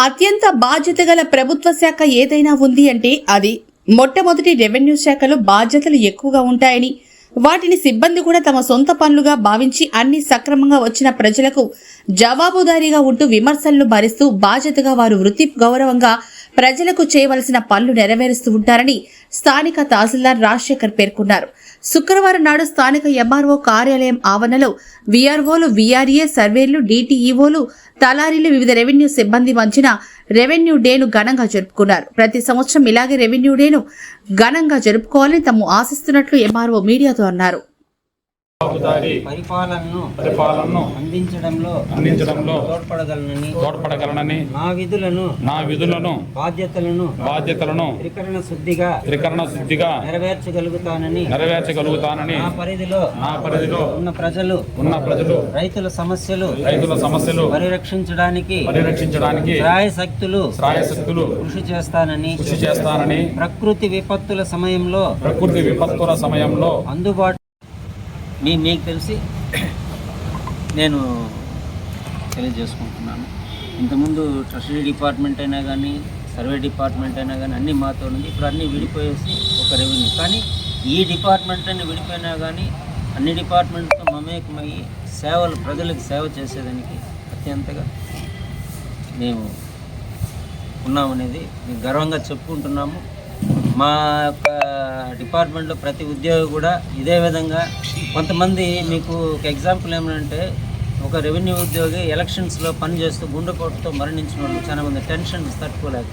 అత్యంత బాధ్యత గల ప్రభుత్వ శాఖ ఏదైనా ఉంది అంటే అది మొట్టమొదటి రెవెన్యూ శాఖలో బాధ్యతలు ఎక్కువగా ఉంటాయని వాటిని సిబ్బంది కూడా తమ సొంత పనులుగా భావించి అన్ని సక్రమంగా వచ్చిన ప్రజలకు జవాబుదారీగా ఉంటూ విమర్శలను భరిస్తూ బాధ్యతగా వారు వృత్తి గౌరవంగా ప్రజలకు చేయవలసిన పనులు నెరవేరుస్తూ ఉంటారని స్థానిక తహసీల్దార్ రాజశేఖర్ పేర్కొన్నారు. శుక్రవారం నాడు స్థానిక ఎంఆర్ఓ కార్యాలయం ఆవరణలో వీఆర్ఓలు వీఆర్ఏ సర్వేలు డీటీఈఓలు తలారీలు వివిధ రెవెన్యూ సిబ్బంది మధ్యన రెవెన్యూ డేను ఘనంగా జరుపుకున్నారు. ప్రతి సంవత్సరం ఇలాగే రెవెన్యూ డేను ఘనంగా జరుపుకోవాలని తాము ఆశిస్తున్నట్లు ఎంఆర్ఓ మీడియాతో అన్నారు. పరిపాలనను పరిపాలనను అందించడంలో అందించడంలో తోడ్పడగలనని తోడ్పడగలనని నా విధులను నా విధులను బాధ్యతలను బాధ్యతలను త్రికరణ శుద్ధిగా త్రికరణ శుద్ధిగా నెరవేర్చగలుగుతానని నెరవేర్చగలుగుతానని నా పరిధిలో నా పరిధిలో ఉన్న ప్రజలు ఉన్న ప్రజలు రైతుల సమస్యలు రైతుల సమస్యలు పరిరక్షించడానికి పరిరక్షించడానికి శ్రాయశక్తులు శ్రాయశక్తులు కృషి చేస్తానని కృషి చేస్తానని ప్రకృతి విపత్తుల సమయంలో ప్రకృతి విపత్తుల సమయంలో అందుబాటు మీ మీకు తెలిసి నేను తెలియజేసుకుంటున్నాను. ఇంతకుముందు ట్రెషరీ డిపార్ట్మెంట్ అయినా కానీ సర్వే డిపార్ట్మెంట్ అయినా కానీ అన్నీ మాతో ఉంది. ఇప్పుడు అన్నీ విడిపోయేసి ఒక రెవెన్యూ కానీ ఈ డిపార్ట్మెంట్ అని విడిపోయినా కానీ అన్ని డిపార్ట్మెంట్తో మమేకమయ్యి సేవలు ప్రజలకు సేవ చేసేదానికి అత్యంతగా మేము ఉన్నామనేది మేము గర్వంగా చెప్పుకుంటున్నాము. మా యొక్క డిపార్ట్మెంట్లో ప్రతి ఉద్యోగి కూడా ఇదే విధంగా కొంతమంది మీకు ఒక ఎగ్జాంపుల్ ఏమంటే ఒక రెవెన్యూ ఉద్యోగి ఎలక్షన్స్లో పనిచేస్తూ గుండెపోటుతో మరణించిన వాళ్ళు చాలామంది టెన్షన్ తట్టుకోలేక.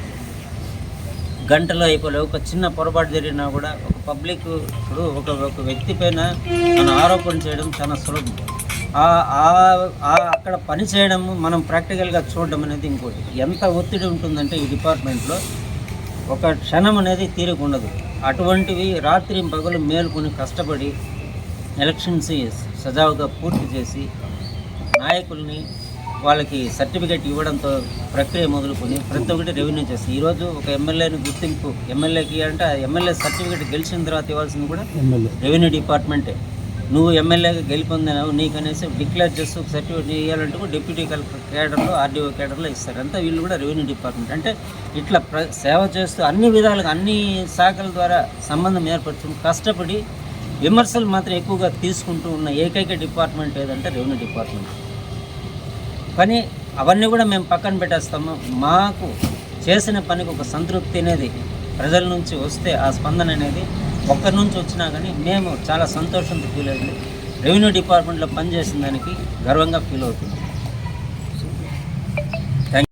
గంటలో అయిపోలే ఒక చిన్న పొరపాటు జరిగినా కూడా ఒక పబ్లిక్ ఇప్పుడు ఒక ఒక వ్యక్తి పైన మనం ఆరోపణ చేయడం చాలా సులభం. ఆ- అక్కడ పని చేయడం మనం ప్రాక్టికల్గా చూడడం అనేది ఇంకోటి. ఎంత ఒత్తిడి ఉంటుందంటే ఈ డిపార్ట్మెంట్లో ఒక క్షణం అనేది తీరిక ఉండదు. అటువంటివి రాత్రి పగలు మేలుకొని కష్టపడి ఎలక్షన్స్ సజావుగా పూర్తి చేసి నాయకుల్ని వాళ్ళకి సర్టిఫికేట్ ఇవ్వడంతో ప్రక్రియ మొదలుకొని ప్రతి ఒక్కటి రెవెన్యూ చేసి ఈరోజు ఒక ఎమ్మెల్యేని గుర్తింపు ఎమ్మెల్యేకి అంటే ఎమ్మెల్యే సర్టిఫికేట్ గెలిచిన తర్వాత ఇవ్వాల్సింది కూడా రెవెన్యూ డిపార్ట్మెంటే. నువ్వు ఎమ్మెల్యేగా గెలిపొందినావు అనేసి డిక్లేర్ చేస్తూ ఒక సర్టిఫికేట్ ఇవ్వాలంటే కూడా డిప్యూటీ కలెక్టర్ కేడర్లో ఆర్డీఓ కేడర్లో ఇస్తారు. అంతా వీళ్ళు కూడా రెవెన్యూ డిపార్ట్మెంట్. అంటే ఇట్లా ప్ర సేవ చేస్తూ అన్ని విధాలుగా అన్ని శాఖల ద్వారా సంబంధం ఏర్పడుతుంది. కష్టపడి విమర్శలు మాత్రం ఎక్కువగా తీసుకుంటూ ఉన్న ఏకైక డిపార్ట్మెంట్ ఏదంటే రెవెన్యూ డిపార్ట్మెంట్. కానీ అవన్నీ కూడా మేము పక్కన పెట్టేస్తాము. మాకు చేసిన పనికి ఒక సంతృప్తి అనేది ప్రజల నుంచి వస్తే ఆ స్పందన అనేది ఒక్కరి నుంచి వచ్చినా కానీ మేము చాలా సంతోషంతో ఫీల్ అయింది రెవెన్యూ డిపార్ట్మెంట్లో పనిచేసిన దానికి గర్వంగా ఫీల్ అవుతుంది